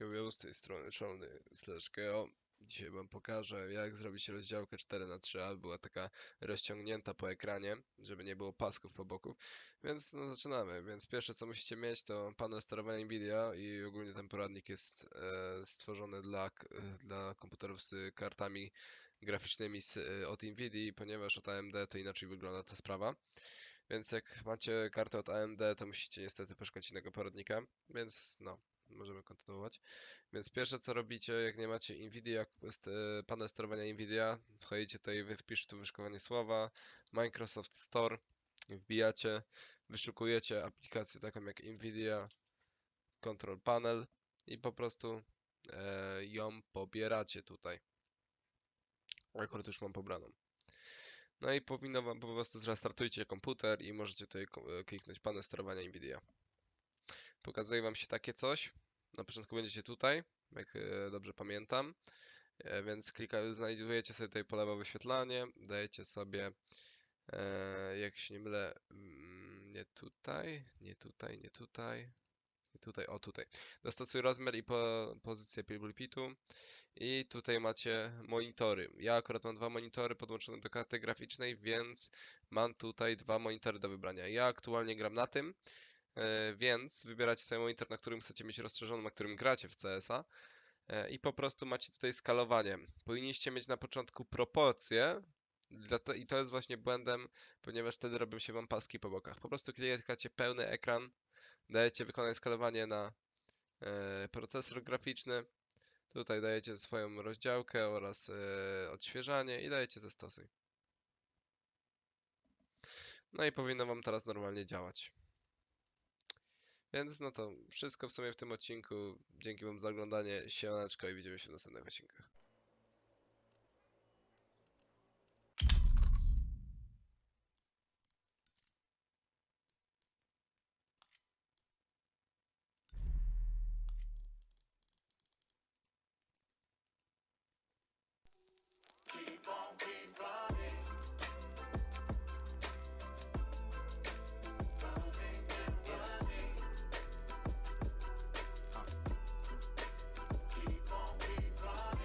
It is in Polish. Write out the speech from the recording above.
Jojo z tej strony czarny slash geo. Dzisiaj wam pokażę jak zrobić rozdziałkę 4 na 3 była taka rozciągnięta po ekranie, żeby nie było pasków po boku. Więc no, zaczynamy. Więc pierwsze co musicie mieć to panel sterowania Nvidia i ogólnie ten poradnik jest e, stworzony dla, e, dla komputerów z kartami graficznymi z, e, od Nvidia, ponieważ od AMD to inaczej wygląda ta sprawa. Więc jak macie kartę od AMD, to musicie niestety poszukać innego poradnika, więc no, możemy kontynuować. Więc pierwsze co robicie, jak nie macie Nvidia, e, panel sterowania Nvidia, wchodzicie tutaj, wy wpiszcie tu wyszukowanie słowa, Microsoft Store, wbijacie, wyszukujecie aplikację taką jak Nvidia Control Panel i po prostu e, ją pobieracie tutaj. Akurat już mam pobraną. No i powinno wam po prostu zrestartujcie komputer i możecie tutaj e, kliknąć panel sterowania Nvidia. Pokazuje wam się takie coś. Na początku będziecie tutaj, jak e, dobrze pamiętam. E, Więc klika, znajdujecie sobie tutaj po lewo wyświetlanie, dajecie sobie, e, jak się nie mylę, mm, nie tutaj, nie tutaj, nie tutaj, nie tutaj, o tutaj. Dostosuj rozmiar i po, pozycję pulpitu. I tutaj macie monitory. Ja akurat mam dwa monitory podłączone do karty graficznej, więc mam tutaj dwa monitory do wybrania. Ja aktualnie gram na tym, więc wybieracie sobie monitor, na którym chcecie mieć rozszerzony, na którym gracie w CS-a. E, I po prostu macie tutaj skalowanie. Powinniście mieć na początku proporcje. I to jest właśnie błędem, ponieważ wtedy robią się wam paski po bokach. Po prostu klikacie pełny ekran, dajecie wykonać skalowanie na e, procesor graficzny. Tutaj dajecie swoją rozdziałkę oraz e, odświeżanie i dajecie zastosuj. No i powinno wam teraz normalnie działać. Więc no to wszystko w sumie w tym odcinku. Dzięki wam za oglądanie. Siemaneczko i widzimy się w następnych odcinkach.